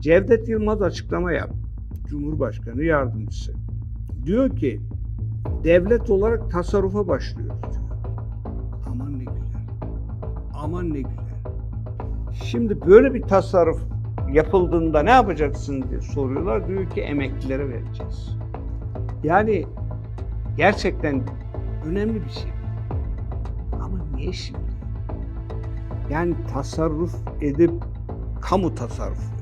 Cevdet Yılmaz açıklama yaptı. Cumhurbaşkanı yardımcısı. Diyor ki devlet olarak tasarrufa başlıyoruz diyor. Aman ne güzel. Aman ne güzel. Şimdi böyle bir tasarruf yapıldığında ne yapacaksın diye soruyorlar. Diyor ki emeklilere vereceğiz. Yani gerçekten önemli bir şey. Ama niye şimdi? Yani tasarruf edip kamu tasarrufuyla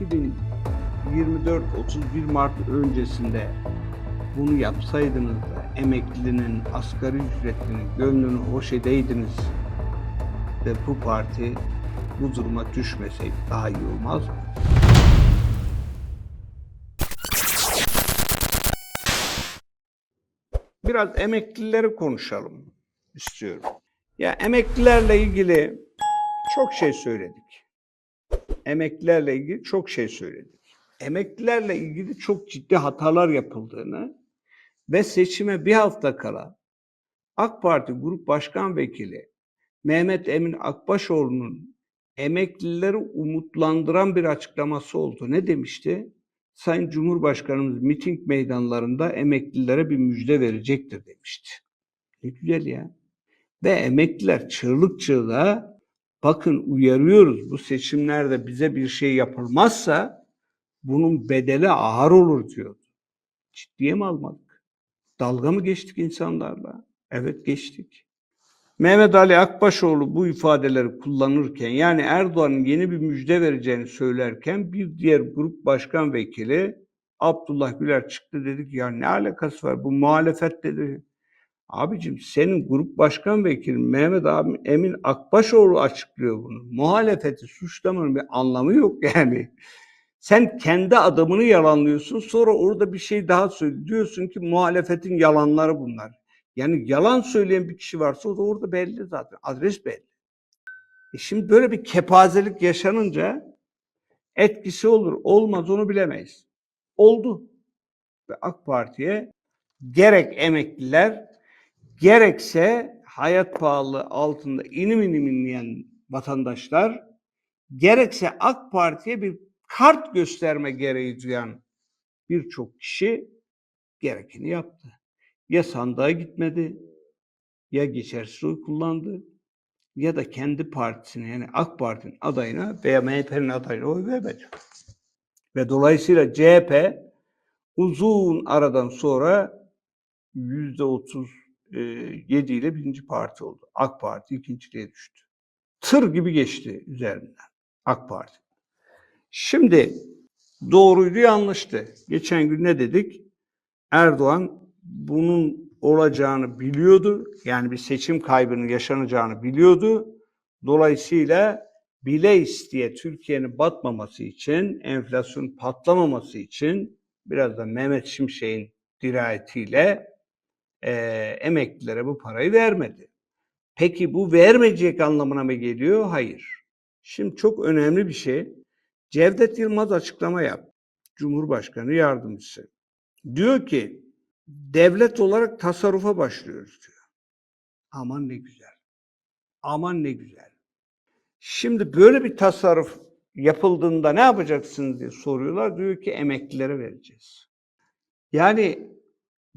2024-31 Mart öncesinde bunu yapsaydınız da emeklinin asgari ücretlinin gönlünü hoş edeydiniz ve bu parti bu duruma düşmeseydi daha iyi olmaz mı? Biraz emeklileri konuşalım istiyorum. Ya emeklilerle ilgili çok şey söyledik. Emeklilerle ilgili çok şey söyledik. Emeklilerle ilgili çok ciddi hatalar yapıldığını ve seçime bir hafta kala AK Parti Grup Başkan Vekili Mehmet Emin Akbaşoğlu'nun emeklileri umutlandıran bir açıklaması oldu. Ne demişti? Sayın Cumhurbaşkanımız miting meydanlarında emeklilere bir müjde verecektir demişti. Ne güzel ya. Ve emekliler çığlık çığlığa bakın uyarıyoruz bu seçimlerde bize bir şey yapılmazsa bunun bedeli ağır olur diyordu. Ciddiye mi almadık? Dalga mı geçtik insanlarla? Evet geçtik. Mehmet Ali Akbaşoğlu bu ifadeleri kullanırken yani Erdoğan'ın yeni bir müjde vereceğini söylerken bir diğer grup başkan vekili Abdullah Güler çıktı dedi ki ya ne alakası var bu muhalefet dedi. Abicim senin grup başkan vekilin Mehmet abi Emin Akbaşoğlu açıklıyor bunu. Muhalefeti suçlamanın bir anlamı yok yani. Sen kendi adamını yalanlıyorsun sonra orada bir şey daha söylüyorsun. Diyorsun ki muhalefetin yalanları bunlar. Yani yalan söyleyen bir kişi varsa o da orada belli zaten. Adres belli. E şimdi böyle bir kepazelik yaşanınca etkisi olur. Olmaz onu bilemeyiz. Oldu. Ve AK Parti'ye gerek emekliler gerekse hayat pahalı altında inim inim inleyen vatandaşlar gerekse AK Parti'ye bir kart gösterme gereği duyan birçok kişi gerekeni yaptı. Ya sandığa gitmedi, ya geçersiz oy kullandı, ya da kendi partisine yani AK Parti'nin adayına veya MHP'nin adayına oy vermedi. Ve dolayısıyla CHP uzun aradan sonra yüzde otuz yedi ile birinci parti oldu. AK Parti ikinciliğe düştü. Tır gibi geçti üzerinden AK Parti. Şimdi doğruydu yanlıştı. Geçen gün ne dedik? Erdoğan bunun olacağını biliyordu. Yani bir seçim kaybının yaşanacağını biliyordu. Dolayısıyla bile isteye Türkiye'nin batmaması için, enflasyon patlamaması için biraz da Mehmet Şimşek'in dirayetiyle e, emeklilere bu parayı vermedi. Peki bu vermeyecek anlamına mı geliyor? Hayır. Şimdi çok önemli bir şey. Cevdet Yılmaz açıklama yaptı. Cumhurbaşkanı yardımcısı. Diyor ki devlet olarak tasarrufa başlıyoruz diyor. Aman ne güzel. Aman ne güzel. Şimdi böyle bir tasarruf yapıldığında ne yapacaksınız diye soruyorlar. Diyor ki emeklilere vereceğiz. Yani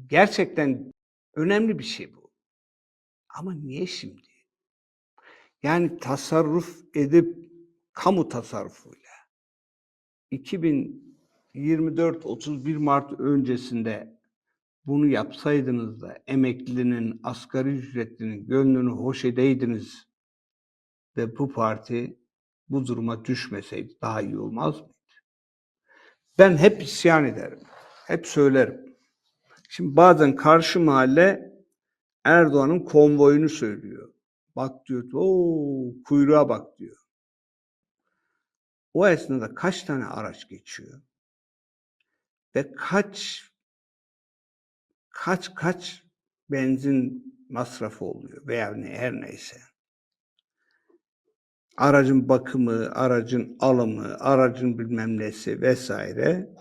gerçekten önemli bir şey bu. Ama niye şimdi? Yani tasarruf edip kamu tasarrufuyla 2024-31 Mart öncesinde bunu yapsaydınız da emeklinin, asgari ücretlinin gönlünü hoş edeydiniz ve bu parti bu duruma düşmeseydi daha iyi olmaz mıydı? Ben hep isyan ederim. Hep söylerim. Şimdi bazen karşı mahalle Erdoğan'ın konvoyunu söylüyor. Bak diyor, o kuyruğa bak diyor. O esnada kaç tane araç geçiyor? Ve kaç kaç kaç benzin masrafı oluyor veya ne her neyse. Aracın bakımı, aracın alımı, aracın bilmem nesi vesaire.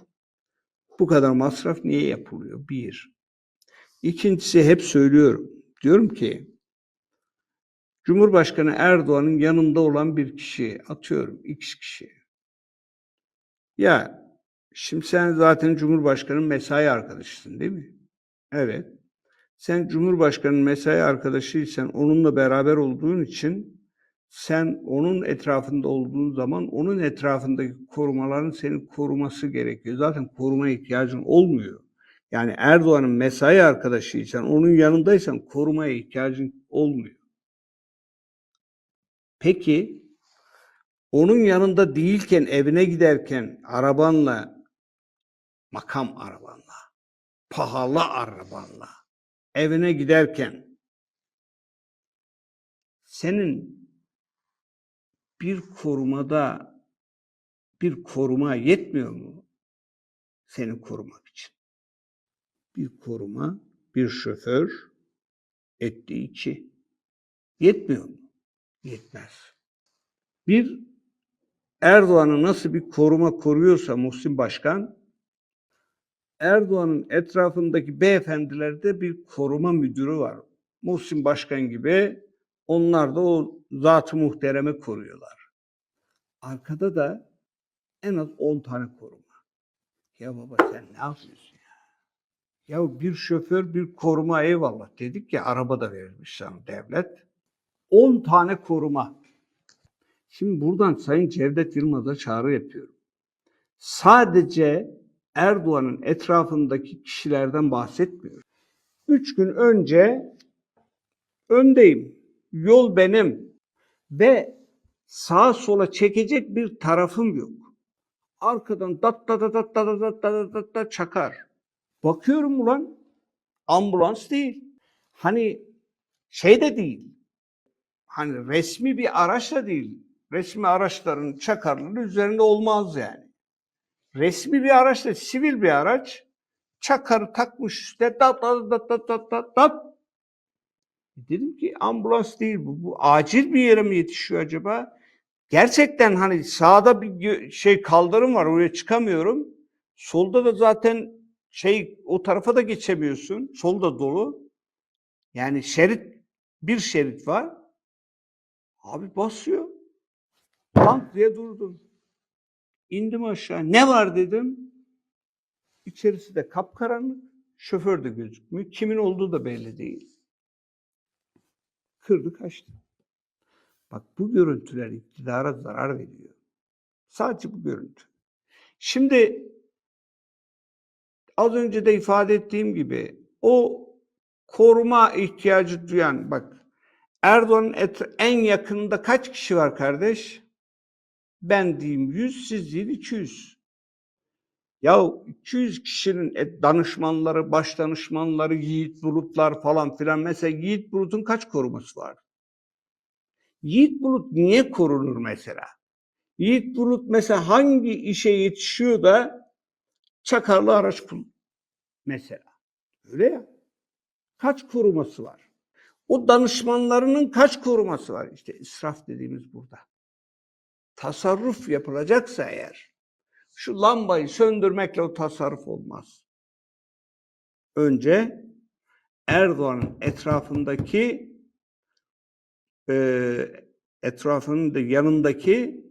Bu kadar masraf niye yapılıyor? Bir. İkincisi hep söylüyorum. Diyorum ki Cumhurbaşkanı Erdoğan'ın yanında olan bir kişi, atıyorum X kişi. Ya şimdi sen zaten Cumhurbaşkanı'nın mesai arkadaşısın değil mi? Evet. Sen Cumhurbaşkanı'nın mesai arkadaşıysan onunla beraber olduğun için sen onun etrafında olduğun zaman onun etrafındaki korumaların seni koruması gerekiyor. Zaten koruma ihtiyacın olmuyor. Yani Erdoğan'ın mesai arkadaşıysan, onun yanındaysan korumaya ihtiyacın olmuyor. Peki onun yanında değilken evine giderken arabanla makam arabanla pahalı arabanla evine giderken senin bir korumada bir koruma yetmiyor mu seni korumak için? Bir koruma, bir şoför etti iki. Yetmiyor mu? Yetmez. Bir Erdoğan'ı nasıl bir koruma koruyorsa Muhsin Başkan, Erdoğan'ın etrafındaki beyefendilerde bir koruma müdürü var. Muhsin Başkan gibi onlar da o zat-ı muhtereme koruyorlar. Arkada da en az 10 tane koruma. Ya baba sen ne yapıyorsun ya? Ya bir şoför bir koruma eyvallah dedik ya araba da verilmiş sana devlet. 10 tane koruma. Şimdi buradan Sayın Cevdet Yılmaz'a çağrı yapıyorum. Sadece Erdoğan'ın etrafındaki kişilerden bahsetmiyorum. Üç gün önce öndeyim. Yol benim. Ve sağa sola çekecek bir tarafım yok. Arkadan dat dat dat dat dat dat dat dat dat çakar. Bakıyorum ulan ambulans değil. Hani şey de değil. Hani resmi bir araç da değil. Resmi araçların çakarları üzerinde olmaz yani resmi bir araç değil, sivil bir araç. Çakarı takmış üstüne dat dat dat dat dat dat dat. Dedim ki ambulans değil bu. Bu acil bir yere mi yetişiyor acaba? Gerçekten hani sağda bir şey kaldırım var oraya çıkamıyorum. Solda da zaten şey o tarafa da geçemiyorsun. Solda dolu. Yani şerit bir şerit var. Abi basıyor. Tank diye durdum. İndim aşağı. Ne var dedim. İçerisi de kapkaranlık. Şoför de gözükmüyor. Kimin olduğu da belli değil. Kırdı kaçtı. Bak bu görüntüler iktidara zarar veriyor. Sadece bu görüntü. Şimdi az önce de ifade ettiğim gibi o koruma ihtiyacı duyan bak Erdoğan'ın en yakınında kaç kişi var kardeş? Ben diyeyim 100, siz deyin 200. Ya 200 kişinin et- danışmanları, baş danışmanları, Yiğit Bulutlar falan filan. Mesela Yiğit Bulut'un kaç koruması var? Yiğit Bulut niye korunur mesela? Yiğit Bulut mesela hangi işe yetişiyor da çakarlı araç kullanıyor? Mesela. Öyle ya. Kaç koruması var? O danışmanlarının kaç koruması var? İşte israf dediğimiz burada tasarruf yapılacaksa eğer şu lambayı söndürmekle o tasarruf olmaz. Önce Erdoğan'ın etrafındaki e, etrafının da yanındaki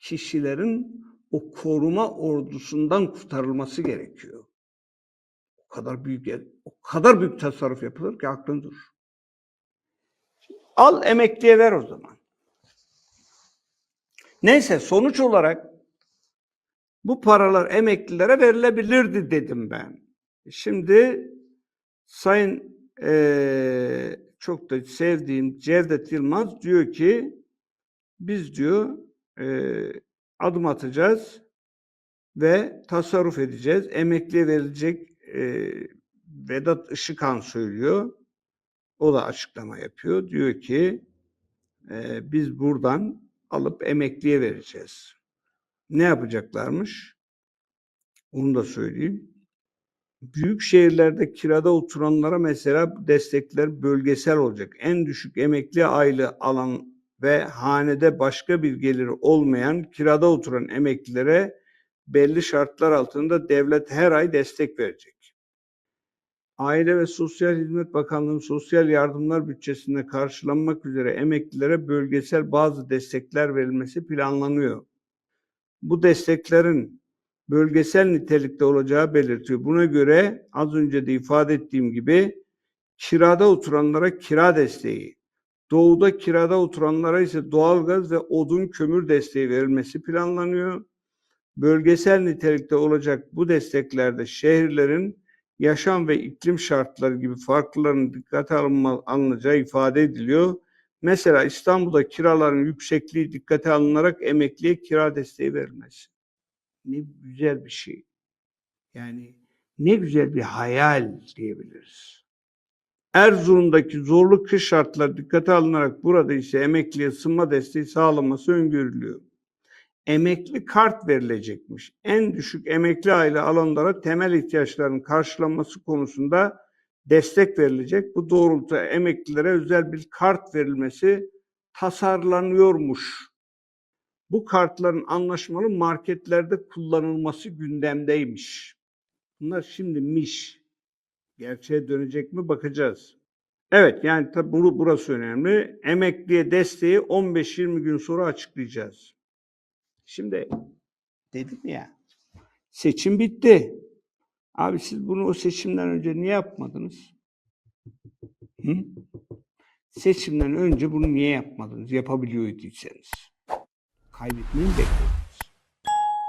kişilerin o koruma ordusundan kurtarılması gerekiyor. O kadar büyük o kadar büyük tasarruf yapılır ki aklın durur. Al emekliye ver o zaman. Neyse sonuç olarak bu paralar emeklilere verilebilirdi dedim ben. Şimdi Sayın eee, çok da sevdiğim Cevdet Yılmaz diyor ki biz diyor eee, adım atacağız ve tasarruf edeceğiz. Emekliye verilecek eee, Vedat Işıkhan söylüyor. O da açıklama yapıyor. Diyor ki eee, biz buradan alıp emekliye vereceğiz. Ne yapacaklarmış? Onu da söyleyeyim. Büyük şehirlerde kirada oturanlara mesela destekler bölgesel olacak. En düşük emekli aylığı alan ve hanede başka bir geliri olmayan kirada oturan emeklilere belli şartlar altında devlet her ay destek verecek. Aile ve Sosyal Hizmet Bakanlığı'nın sosyal yardımlar bütçesinde karşılanmak üzere emeklilere bölgesel bazı destekler verilmesi planlanıyor. Bu desteklerin bölgesel nitelikte olacağı belirtiyor. Buna göre az önce de ifade ettiğim gibi kirada oturanlara kira desteği, doğuda kirada oturanlara ise doğalgaz ve odun kömür desteği verilmesi planlanıyor. Bölgesel nitelikte olacak bu desteklerde şehirlerin yaşam ve iklim şartları gibi farklıların dikkate alınma, alınacağı ifade ediliyor. Mesela İstanbul'da kiraların yüksekliği dikkate alınarak emekliye kira desteği verilmesi. Ne güzel bir şey. Yani ne güzel bir hayal diyebiliriz. Erzurum'daki zorlu kış şartları dikkate alınarak burada ise emekliye ısınma desteği sağlanması öngörülüyor. Emekli kart verilecekmiş. En düşük emekli aile alanlara temel ihtiyaçların karşılanması konusunda destek verilecek. Bu doğrultuda emeklilere özel bir kart verilmesi tasarlanıyormuş. Bu kartların anlaşmalı marketlerde kullanılması gündemdeymiş. Bunlar şimdi miş. Gerçeğe dönecek mi bakacağız. Evet yani tabi bu- burası önemli. Emekliye desteği 15-20 gün sonra açıklayacağız. Şimdi dedim ya seçim bitti. Abi siz bunu o seçimden önce niye yapmadınız? Hı? Seçimden önce bunu niye yapmadınız? Yapabiliyorduyseniz. Kaybetmeyi mi beklediniz?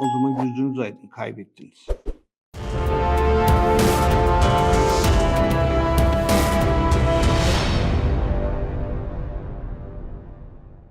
O zaman gözünüz aydın kaybettiniz.